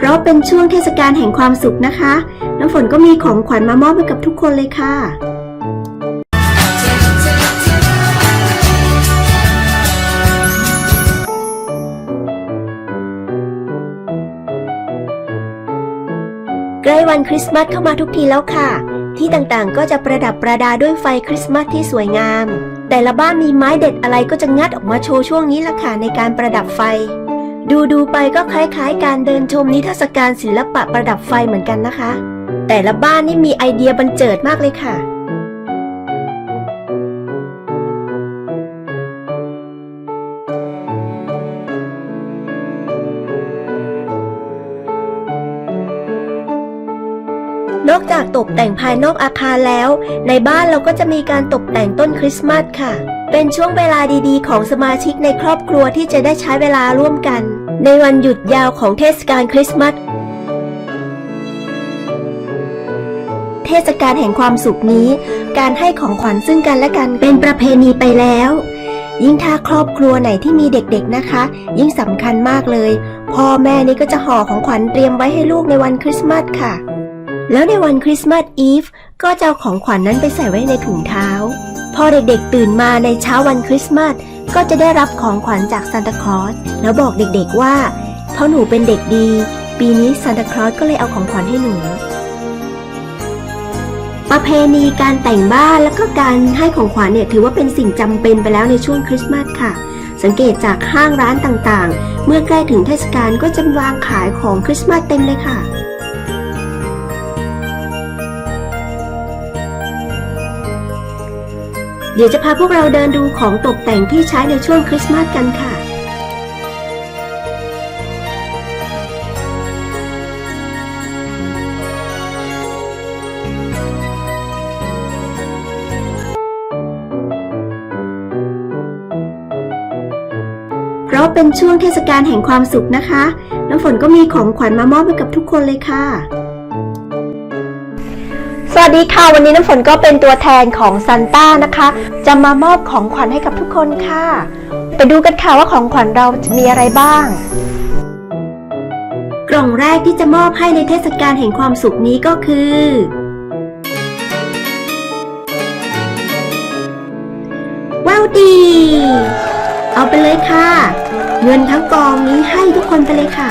เพราะเป็นช่วงเทศกาลแห่งความสุขนะคะ น้ำฝนก็มีของขวัญมามอบให้กับทุกคนเลยค่ะ ใกล้วันคริสต์มาสเข้ามาทุกทีแล้วค่ะ ที่ต่างๆก็จะประดับประดาด้วยไฟคริสต์มาสที่สวยงาม แต่ละบ้านมีไม้เด็ดอะไรก็จะงัดออกมาโชว์ช่วงนี้ละค่ะในการประดับไฟ ดูดูๆไปก็คล้ายๆ การเดินชมนิทรรศการศิลปะประดับไฟเหมือนกันนะคะ แต่ละบ้านนี่มีไอเดียบันเจิดมากเลยค่ะ นอกจากตกแต่งภายนอกอาคารแล้ว ในบ้านเราก็จะมีการตกแต่งต้นคริสต์มาสค่ะ เป็นช่วงเวลาดีๆ ของสมาชิกในครอบครัวที่จะได้ใช้เวลาร่วมกัน ในวันหยุดยาวของเทศกาลคริสต์มาสเทศกาลแห่งความสุขนี้ การให้ของขวัญซึ่งกันและกันเป็นประเพณีไปแล้ว ยิ่งถ้าครอบครัวไหนที่มีเด็กๆนะคะ ยิ่งสำคัญมากเลย พ่อแม่นี่ก็จะห่อของขวัญเตรียมไว้ให้ลูกในวันคริสต์มาสค่ะ แล้วในวันคริสต์มาสอีฟก็จะเอาของขวัญนนั้นไปใส่ไว้ในถุงเท้า พอเด็กๆตื่นมาในเช้าวันคริสต์มาสก็จะได้รับของขวัญจากซานตาคลอสแล้วบอกเด็กๆว่า เพราะหนูเป็นเด็กดี ปีนี้ซานตาคลอสก็เลยเอาของขวัญให้หนู ประเพณีการแต่งบ้านแล้วก็การให้ของขวัญเนี่ยถือว่าเป็นสิ่งจำเป็นไปแล้วในช่วงคริสต์มาสค่ะ สังเกตจากห้างร้านต่างๆ เมื่อใกล้ถึงเทศกาลก็จะวางขายของคริสต์มาสเต็มเลยค่ะ เดี๋ยวจะพาพวกเราเดินดูของตกแต่งที่ใช้ในช่วงคริสต์มาสกันค่ะ เพราะเป็นช่วงเทศกาลแห่งความสุขนะคะ น้ำฝนก็มีของขวัญมามอบให้กับทุกคนเลยค่ะ วัสดีค่ะ วันนี้น้ำฝนก็เป็นตัวแทนของซันต้านะคะ จะมามอบของขวัญให้กับทุกคนค่ะ ไปดูกันค่ะว่าของขวัญเรามีอะไรบ้าง กล่องแรกที่จะมอบให้ในเทศกาลแห่งความสุขนี้ก็คือ ว้าวดี เอาไปเลยค่ะ เงินทั้งกองนี้ให้ทุกคนไปเลยค่ะ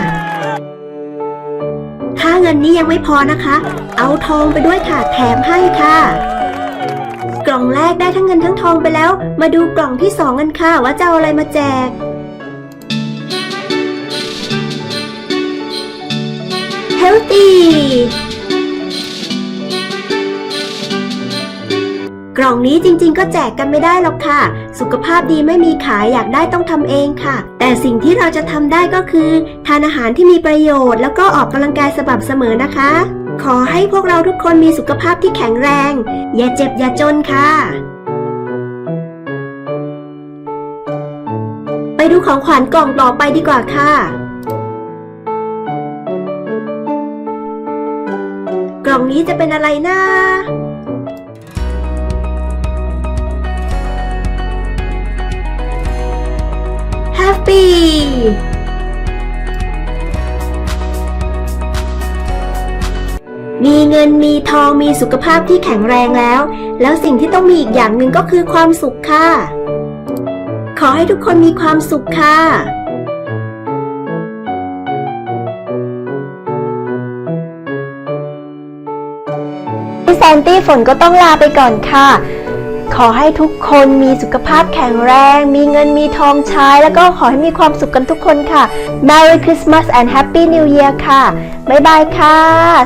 งินนี้ยังไม่พอนะคะ เอาทองไปด้วยค่ะ แถมให้ค่ะ กล่องแรกได้ทั้งเงินทั้งทองไปแล้ว มาดูกล่องที่สองกันค่ะ ว่าจะเอาอะไรมาแจก Healthy กล่องนี้จริงๆ ก็แจกกันไม่ได้หรอกค่ะ สุขภาพดีไม่มีขายอยากได้ต้องทำเองค่ะ แต่สิ่งที่เราจะทำได้ก็คือ ทานอาหารที่มีประโยชน์ แล้วก็ออกกำลังกายสม่ำเสมอนะคะ ขอให้พวกเราทุกคนมีสุขภาพที่แข็งแรง อย่าเจ็บอย่าจนค่ะ ไปดูของขวัญกล่องต่อไปดีกว่าค่ะกล่องนี้จะเป็นอะไรนะ ปี้มีเงินมีทองมีสุขภาพที่แข็งแรงแล้ว แล้วสิ่งที่ต้องมีอีกอย่างหนึ่งก็คือความสุขค่ะ ขอให้ทุกคนมีความสุขค่ะแซนตี้ฝนก็ต้องลาไปก่อนค่ะ ขอให้ทุกคนมีสุขภาพแข็งแรง มีเงินมีทองใช้ แล้วก็ขอให้มีความสุขกันทุกคนค่ะ Merry Christmas and Happy New Year ค่ะ บ๊ายบายค่ะ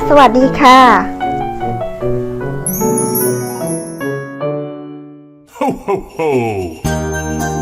สวัสดีค่ะ Ho, ho, ho!